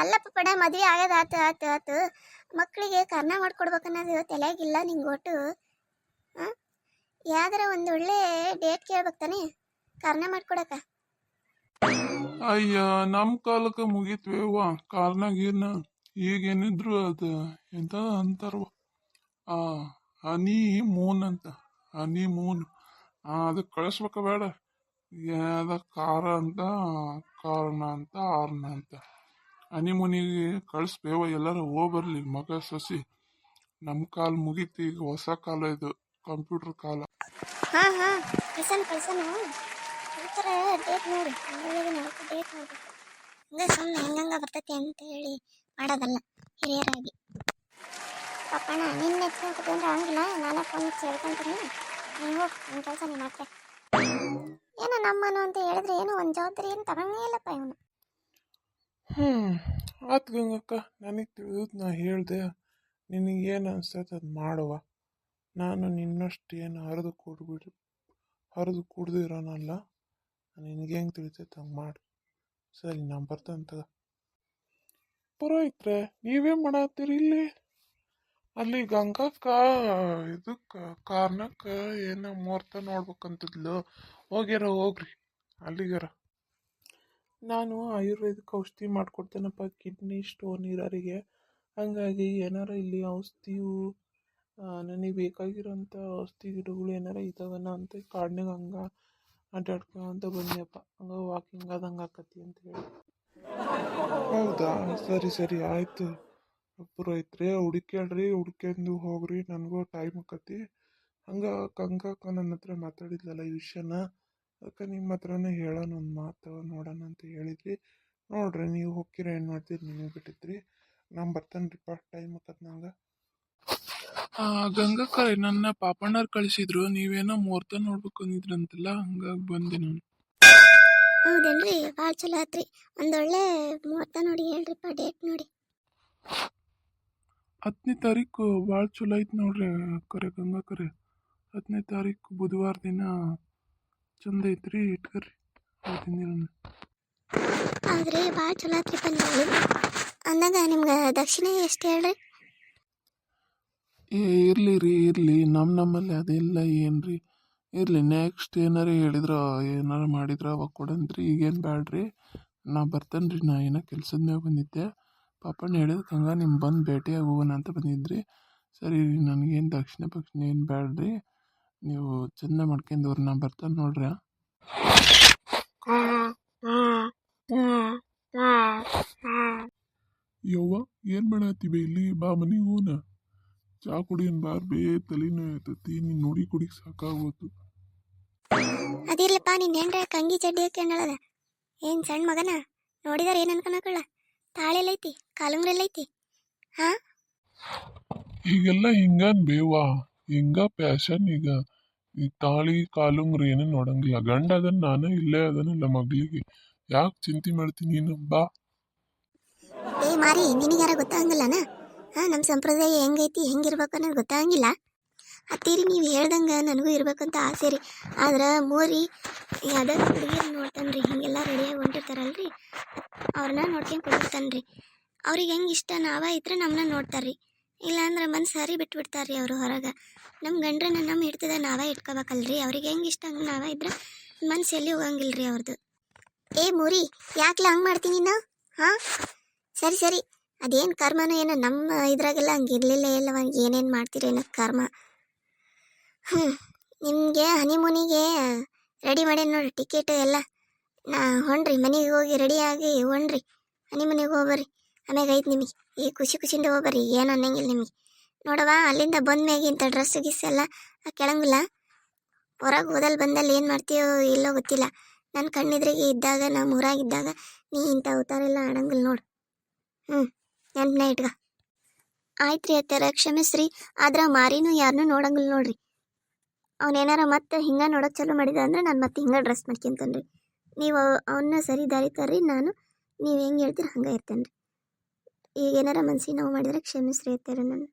ಅಲ್ಲಪ್ಪ ಪಡ, ಮದ್ವೆ ಆಗದ ಆತು ಆತು ಆತು. ಮಕ್ಕಳಿಗೆ ಕರ್ನ ಮಾಡ್ಕೊಡ್ಬೇಕನ್ನೋದು ತಲೆಯಾಗಿಲ್ಲ ನಿಂಗೆ ಒಟ್ಟು? ಹಾಂ ಯಾವ್ದಾರ ಒಂದು ಒಳ್ಳೆ ಡೇಟ್ ಕೇಳ್ಬೇಕು ತಾನೆ, ಕರ್ನ ಮಾಡ್ಕೊಡಕ. ಅಯ್ಯ ನಮ್ಮ ಕಾಲಕ್ಕೆ ಮುಗೀತ್ವೇವ ಕಾಲ್ನ ಗೀರ್ನ ಈಗೇನಿದ್ರು ಅದು, ಎಂತ ಅಂತಾರವ ಆ ಹನಿ ಮೂನ್ ಅಂತ ಹನಿ ಮೂನ್ ಅದಕ್ಕೆ ಕಳಿಸ್ಬೇಕ ಬೇಡ. ಯಾವ್ದ ಕಾರ ಅಂತ ಕಾರಣ ಅಂತ, ಆರ್ನ ಅಂತ. ಹನಿ ಮೂನಿಗೆ ಕಳಿಸ್ಬೇವ, ಎಲ್ಲರೂ ಹೋಗಿ ಬರಲಿ ಮಗ ಸಸಿ. ನಮ್ಮ ಕಾಲ ಮುಗೀತು, ಈಗ ಹೊಸ ಕಾಲ ಇದು, ಕಂಪ್ಯೂಟರ್ ಕಾಲ. ಹಾಂ ಹಾಂ, ಕಳ್ಸಣ ಕಳ್ಸಣ. ಈ ಥರ ಡೇಟ್ ನೋಡಿ ಒಳ್ಳೆಯದು ನಾಲ್ಕು ಡೇಟ್ ನೋಡ್ಬೇಕು ಹಂಗೆ ಸುಮ್ಮನೆ ಅಂತ ಹೇಳಿ ಮಾಡೋದಲ್ಲ ಹಿರಿಯರಾಗಿ. ಪಪ್ಪಣ್ಣ ನಿನ್ನ ನೆಚ್ಕೊಂಡು ಕುತ್ಕೊಂಡ್ರೆ ಹಂಗಿಲ್ಲ ನಾನೇ ಫೋನ್ ಹಚ್ಚಿ ಹೇಳ್ಕೊಂತೀನಿ. ನೀನು ಹೋಗಿ ನಿನ್ನ ಕೆಲಸ ನೀನು ಅಂತ ಹೇಳಿದ್ರೆ ಏನೋ ಒಂದು ಜವಾಬ್ದಾರಿ ಏನು ತಗೊಂಡೇ ಇಲ್ಲಪ್ಪ ಇವನು. ಹ್ಞೂ ಆತು ಗಂಗಕ್ಕ ನನಗೆ ತಿಳಿದು ನಾ ಹೇಳಿದೆ ನಿನಗೇನು ಅನ್ಸತ್ತೆ ಅದು ಮಾಡುವ ನಾನು ನಿನ್ನಷ್ಟು ಏನು ಹರಿದು ಕೊಡ್ಬಿಡಿ ಹರಿದು ಕುಡ್ದಿರೋನಲ್ಲ ನಿನಗೆ ಹೆಂಗೆ ತಿಳಿತೈತೆ ಹಂಗೆ ಮಾಡಿ ಸರಿ ನಾ ಬರ್ತಂತ ಪುರೋಹಿತ್ರೆ ನೀವೇ ಮಾಡತ್ತೀರಿ ಇಲ್ಲಿ ಅಲ್ಲಿ ಗಂಗಕ್ಕ ಇದಕ್ಕೆ ಕಾರ್ನಕ್ಕೆ ಏನೋ ಮುಹೂರ್ತ ನೋಡ್ಬೇಕಂತಿದ್ಲು ಹೋಗ್ಯಾರ ಹೋಗ್ರಿ ಅಲ್ಲಿಗಾರ ನಾನು ಆಯುರ್ವೇದಿಕ್ ಔಷಧಿ ಮಾಡ್ಕೊಡ್ತೇನಪ್ಪ ಕಿಡ್ನಿ ಸ್ಟೋನ್ ಇರೋರಿಗೆ. ಹಾಗಾಗಿ ಏನಾರ ಇಲ್ಲಿ ಔಷಧಿಯು ನನಗೆ ಬೇಕಾಗಿರೋಂಥ ಔಷಧಿ ಗಿಡಗಳು ಏನಾರ ಇದಾವನ ಅಂತ ಕಾಡ್ನಾಗ ಹಂಗೆ ಅಡ್ಡಾಡ್ಕೊಂತ ಬಂದೆಪ್ಪ ಹಂಗೆ ವಾಕಿಂಗ್ ಆದಂಗೆ ಆಕತಿ ಅಂತ ಹೇಳಿ. ಹೌದಾ? ಸರಿ ಸರಿ, ಆಯಿತು. ಪುರೋಹಿತ್ರೆ ಹುಡುಕ್ಯಾಡ್ರಿ, ಹುಡ್ಕ್ಯಂದು ಹೋಗ್ರಿ. ನನಗೂ ಟೈಮ್ ಆಕತಿ. ಹಂಗೆ ಕಂಗಾಕ ನನ್ನ ಹತ್ರ ಮಾತಾಡಿದ್ಲಲ್ಲ ಈ ವಿಷಯನ. ಅದಕ್ಕೆ ನಿಮ್ಮ ಹತ್ರನೇ ಹೇಳೋಣ ಒಂದು ಮಾತು ನೋಡೋಣ ಅಂತ ಹೇಳಿದ್ರಿ ನೋಡ್ರಿ ನೀವು ಹೋಗ್ತೀರ ಏನು ಮಾಡ್ತೀರಿ ನಿಮಗೆ ಬಿಟ್ಟಿದ್ರಿ. ನಾನು ಬರ್ತೇನೆ ರೀ ಪಾ ಟೈಮ್ ಆಕತ್ ನಂಗೆ ಗಂಗಕ್ಕ ನನ್ನ ಪಾಪಣ್ಣವ್ರು ಕಳಿಸಿದ್ರು. ನೀವೇನೋ ಮುಹೂರ್ತ ನೋಡ್ಬೇಕು ಅಂದಿದ್ರಂತಲ್ಲ ಹಂಗಾಗಿ ಬಂದೆ ನಾನು. ಹೌದೇನ್ರಿ ಭಾಳ ಚಲೋ ಆತ್ರಿ. ಒಂದೊಳ್ಳೆ ಮುಹೂರ್ತ ನೋಡಿ ಹೇಳ್ರಿಪ್ಪ ಡೇಟ್ ನೋಡಿ. ಹತ್ತನೇ ತಾರೀಕು ಭಾಳ ಚಲೋ ಐತೆ ನೋಡ್ರಿ ಕರೆ ಗಂಗಾ ಕರೆ. ಹತ್ತನೇ ತಾರೀಕು ಬುಧವಾರ ದಿನ ಚಂದ ಐತ್ರಿ ಇಟ್ಕರಿ. ಆದ್ರೆ ಭಾಳ ಚಲೋ ಆತ್ರಿ ಪಲ್ಯ ಅಂದಾಗ ನಿಮ್ಗೆ ದಕ್ಷಿಣ ಎಷ್ಟು ಹೇಳ್ರಿ? ಏ ಇರಲಿ ರೀ ಇರಲಿ. ನಮ್ಮ ನಮ್ಮಲ್ಲಿ ಅದೆಲ್ಲ ಏನ್ರಿ. ರೀ ಇರಲಿ ನೆಕ್ಸ್ಟ್ ಏನಾರ ಹೇಳಿದ್ರ ಏನಾರ ಮಾಡಿದ್ರ ಅವಾಗ ಕೊಡಂತ್ರಿ. ಈಗೇನು ಬ್ಯಾಡ್ರಿ. ನಾ ಬರ್ತೇನೆ ರೀ ನಾ ಏನೋ ಕೆಲ್ಸದ ಮ್ಯಾಗ ಬಂದಿದ್ದೆ. ಪಾಪಣ್ಣ ಹೇಳಿದ್ ಹಂಗ ನಿಮ್ಮ ಬಂದು ಭೇಟಿಯಾಗಿ ಹೋಗೋಣ ಅಂತ ಬಂದಿದ್ರಿ. ಸರಿ ರೀ ನನಗೇನು ದಕ್ಷಿಣ ಪಕ್ಷಿಣ ಏನು ಬ್ಯಾಡ್ರಿ. ನೀವು ಚಂದ ಮಾಡ್ಕೊಂಡವ್ರು ನಾ ಬರ್ತಾನೆ ನೋಡ್ರಿ. ಯವ್ವ ಏನು ಮಾಡತ್ತೀವಿ ಇಲ್ಲಿ? ಬಾ ಮನೆಗೆ ಹೋನ. ಚಾ ಕುಡಿಯನ್ ಬಾರ್ ಬೇ ತಲೆನೋ ಆಯ್ತತಿ ನೀನು ನೋಡಿ ಕುಡಿಗೆ ಸಾಕಾಗೋತು. ಅದಿರ್ಲಪ್ಪ ನಿನ್ನ ಹೆಂಡ್ರೆ ಕಂಗಿ ಚಡ್ಡಿ ಹಾಕೊಂಡಳದ ಏನ್ ಸಣ್ಣ ಮಗನ? ನೋಡಿದಾರ ಏನು ಐತಿ ತಾಳೆಲ್ಲೈತಿ ಕಾಲುಂಗ್ರೆಲ್ಲೈತಿ. ಹಾ? ಈಗೆಲ್ಲ ಹಿಂಗನ್ ಬೇವಾ ಹಿಂಗ ಪ್ಯಾಶನ್ ಈಗ. ಈ ತಾಳಿ ಕಾಲುಂಗ್ರಿ ಏನೂ ನೋಡಂಗಿಲ್ಲ. ಗಂಡ ಅದನ್ನ ನಾನು ಇಲ್ಲೇ ಅದನಲ್ಲ ಮಗಳಿಗೆ ಯಾಕೆ ಚಿಂತೆ ಮಾಡ್ತೀನಿ ನೀನು? ಬಾ. ಏ ಮಾರಿ ನಿನಗ್ಯಾರ ಗೊತ್ತಾಗಂಗಿಲ್ಲನ? ಹಾ ನಮ್ಮ ಸಂಪ್ರದಾಯ ಹೆಂಗೈತಿ, ಹೆಂಗಿರ್ಬೇಕು ಅನ್ನೋದು ಗೊತ್ತಾಗಂಗಿಲ್ಲ. ಅತ್ತೀರಿ, ನೀವು ಹೇಳ್ದಂಗೆ ನನಗೂ ಇರ್ಬೇಕಂತ ಆಸೆ ರೀ. ಆದ್ರೆ ಮೋರಿ ಯಾವ್ದಾದ್ರು ಹುಡುಗಿರು ನೋಡ್ತಾನ್ರಿ ಹಿಂಗೆಲ್ಲ ರೆಡಿಯಾಗಿ ಹೊಂಟಿರ್ತಾರಲ್ರಿ. ಅವ್ರನ್ನ ನೋಡ್ಕೊಂಡು ರೀ. ಅವ್ರಿಗೆ ಹೆಂಗೆ ಇಷ್ಟ ನಾವ ಇದ್ರೆ ನಮ್ಮನ್ನ ನೋಡ್ತಾರ್ರಿ. ಇಲ್ಲಾಂದ್ರೆ ಮನ್ಸು ಹರಿ ಬಿಟ್ಬಿಡ್ತಾರ್ರಿ ಅವರು ಹೊರಗೆ. ನಮ್ಮ ಗಂಡ್ರನ್ನ ನಮ್ಮ ಹಿಡ್ತದ ನಾವೇ ಇಟ್ಕೋಬೇಕಲ್ರಿ? ಅವ್ರಿಗೆ ಹೆಂಗೆ ಇಷ್ಟ ಹಂಗೆ ನಾವೇ ಇದ್ರೆ ಮನ್ಸು ಎಲ್ಲಿ ಹೋಗಂಗಿಲ್ರಿ ಅವ್ರದ್ದು ಏ ಮೂರಿ, ಯಾಕ್ಲ ಹಂಗೆ ಮಾಡ್ತೀನಿ ನಾ ಹಾಂ? ಸರಿ ಸರಿ. ಅದೇನು ಕರ್ಮನೋ ಏನೋ ನಮ್ಮ ಇದ್ರಾಗೆಲ್ಲ ಹಂಗೆ ಇರಲಿಲ್ಲ ಎಲ್ಲ ಏನೇನು ಮಾಡ್ತೀರೇನೋ ಕರ್ಮ? ಹ್ಞೂ ನಿಮಗೆ ಹನಿಮೂನಿಗೆ ರೆಡಿ ಮಾಡಿ ನೋಡಿರಿ ಟಿಕೆಟ್ ಎಲ್ಲ. ನಾ ಹೊಣ್ರಿ ಮನೆಗೆ ಹೋಗಿ ರೆಡಿಯಾಗಿ ಹೊಂಡ್ರಿ. ಮನೆಗೆ ಹೋಗ್ಬರ್ರಿ. ಆಮ್ಯಾಗ ಐತೆ ನಿಮಗೆ. ಈ ಖುಷಿ ಖುಷಿಯಿಂದ ಹೋಗ್ಬರ್ರಿ, ಏನು ಅನ್ನಂಗಿಲ್ಲ ನಿಮಗೆ. ನೋಡವ ಅಲ್ಲಿಂದ ಬಂದ ಮ್ಯಾಗ ಇಂಥ ಡ್ರೆಸ್ ಗಿಸ್ ಎಲ್ಲ ಕೆಳಂಗಿಲ್ಲ. ಹೊರಗೆ ಹೋದಲ್ಲಿ ಬಂದಲ್ಲಿ ಏನು ಮಾಡ್ತೀಯೋ ಇಲ್ಲೋ ಗೊತ್ತಿಲ್ಲ. ನನ್ನ ಕಣ್ಣಿದ್ರಿಗೆ ಇದ್ದಾಗ ನಮ್ಮ ಊರಾಗಿದ್ದಾಗ ನೀ ಇಂಥ ಅವತಾರೆಲ್ಲ ಆಡಂಗಿಲ್ಲ ನೋಡು. ಹ್ಞೂ ನೆನ್ಪನ್ನ ಇಟ್ಗ ಆಯ್ತು ರೀ ಅತ್ತಾರ, ಕ್ಷಮಿಸ್ರಿ. ಆದ್ರೆ ಮಾರಿನೂ ಯಾರನ್ನೂ ನೋಡಂಗಿಲ್ಲ ನೋಡ್ರಿ. ಅವನೇನಾರ ಮತ್ತೆ ಹಿಂಗೆ ನೋಡೋಕೆ ಚಾಲೂ ಮಾಡಿದ ಅಂದ್ರೆ ನಾನು ಮತ್ತೆ ಹಿಂಗೆ ಡ್ರೆಸ್ ಮಾಡ್ಕೊಂತೇನೆ ರೀ ನೀವು ಅವನ್ನ ಸರಿ ದಾರಿ ತರ್ರಿ, ನಾನು ನೀವು ಹೆಂಗೆ ಹೇಳ್ತೀರಿ ಹಂಗೆ ಇರ್ತೇನೆ ರೀ ಈಗ ಏನಾರ ಮನ್ಸಿಗೆ ನೋವು ಮಾಡಿದರೆ ಕ್ಷಮಿಸ್ರಿ ಅತ್ಯಾರ ನಾನು.